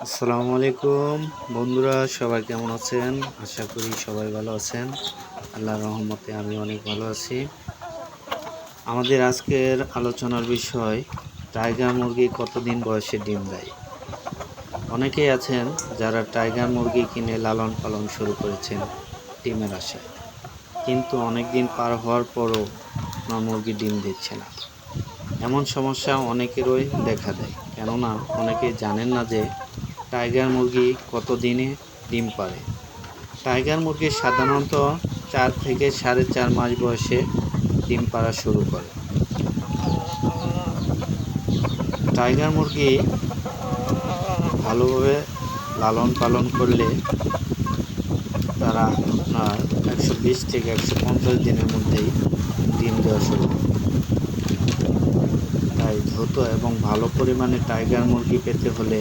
আসসালামু আলাইকুম। বন্ধুরা, সবাই কেমন আছেন? আশা করি সবাই ভালো আছেন। আল্লাহর রহমতে আমি অনেক ভালো আছি। আমাদের আজকের আলোচনার বিষয়, টাইগার মুরগি কতদিন বয়সে ডিম দেয়? অনেকেই আছেন যারা টাইগার মুরগি কিনে লালন পালন শুরু করেছেন ডিমের আশায়। কিন্তু অনেক দিন পার হওয়ার পরও আপনার মুরগি ডিম দিচ্ছে না। এমন সমস্যা অনেকেরই দেখা দেয়। কেননা অনেকে জানেন না যে টাইগার মুরগি কত দিনে ডিম পারে টাইগার মুরগি সাধারণত চার থেকে সাড়ে চার মাস বয়সে ডিম পাড়া শুরু করে। টাইগার মুরগি ভালোভাবে লালন পালন করলে তারা আপনার একশো বিশ থেকে একশো পঞ্চাশ দিনের মধ্যেই ডিম দেওয়া শুরু তাই দ্রুত এবং ভালো পরিমাণে টাইগার মুরগি পেতে হলে